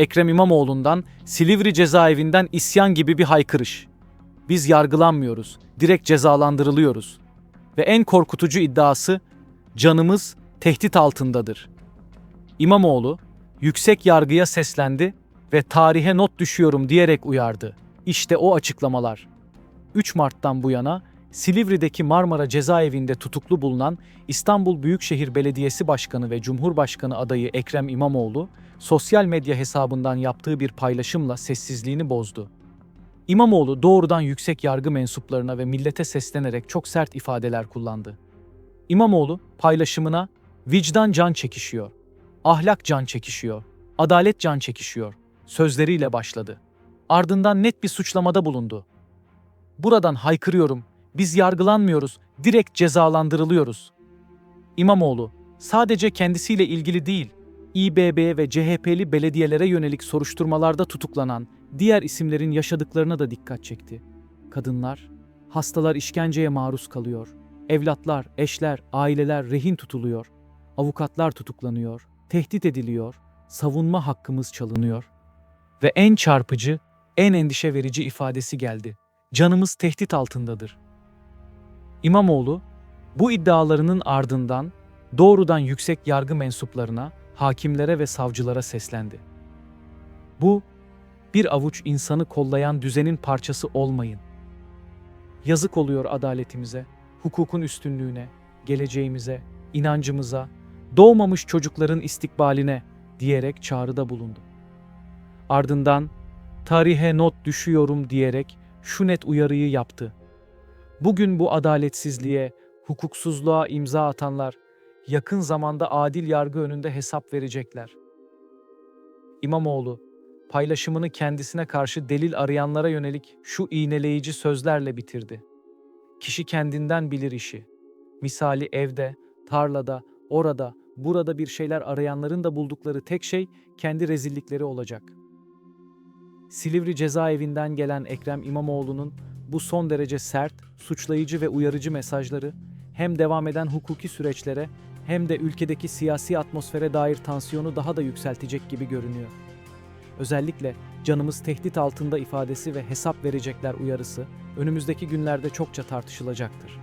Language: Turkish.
Ekrem İmamoğlu'ndan Silivri cezaevinden isyan gibi bir haykırış. Biz yargılanmıyoruz, direkt cezalandırılıyoruz. Ve en korkutucu iddiası canımız tehdit altındadır. İmamoğlu yüksek yargıya seslendi ve tarihe not düşüyorum diyerek uyardı. İşte o açıklamalar. 3 Mart'tan bu yana Silivri'deki Marmara cezaevinde tutuklu bulunan İstanbul Büyükşehir Belediyesi Başkanı ve Cumhurbaşkanı adayı Ekrem İmamoğlu, sosyal medya hesabından yaptığı bir paylaşımla sessizliğini bozdu. İmamoğlu doğrudan yüksek yargı mensuplarına ve millete seslenerek çok sert ifadeler kullandı. İmamoğlu paylaşımına vicdan can çekişiyor, ahlak can çekişiyor, adalet can çekişiyor sözleriyle başladı. Ardından net bir suçlamada bulundu. Buradan haykırıyorum, biz yargılanmıyoruz, direkt cezalandırılıyoruz. İmamoğlu, sadece kendisiyle ilgili değil, İBB ve CHP'li belediyelere yönelik soruşturmalarda tutuklanan diğer isimlerin yaşadıklarına da dikkat çekti. Kadınlar, hastalar işkenceye maruz kalıyor. Evlatlar, eşler, aileler rehin tutuluyor. Avukatlar tutuklanıyor, tehdit ediliyor, savunma hakkımız çalınıyor. Ve en çarpıcı, en endişe verici ifadesi geldi. Canımız tehdit altındadır. İmamoğlu, bu iddialarının ardından doğrudan yüksek yargı mensuplarına, hakimlere ve savcılara seslendi. Bu, bir avuç insanı kollayan düzenin parçası olmayın. Yazık oluyor adaletimize, hukukun üstünlüğüne, geleceğimize, inancımıza, doğmamış çocukların istikbaline diyerek çağrıda bulundu. Ardından tarihe not düşüyorum diyerek şu net uyarıyı yaptı. Bugün bu adaletsizliğe, hukuksuzluğa imza atanlar yakın zamanda adil yargı önünde hesap verecekler. İmamoğlu paylaşımını kendisine karşı delil arayanlara yönelik şu iğneleyici sözlerle bitirdi. Kişi kendinden bilir işi. Misali evde, tarlada, orada, burada bir şeyler arayanların da buldukları tek şey kendi rezillikleri olacak. Silivri cezaevinden gelen Ekrem İmamoğlu'nun bu son derece sert, suçlayıcı ve uyarıcı mesajları hem devam eden hukuki süreçlere hem de ülkedeki siyasi atmosfere dair tansiyonu daha da yükseltecek gibi görünüyor. Özellikle canımız tehdit altında ifadesi ve hesap verecekler uyarısı önümüzdeki günlerde çokça tartışılacaktır.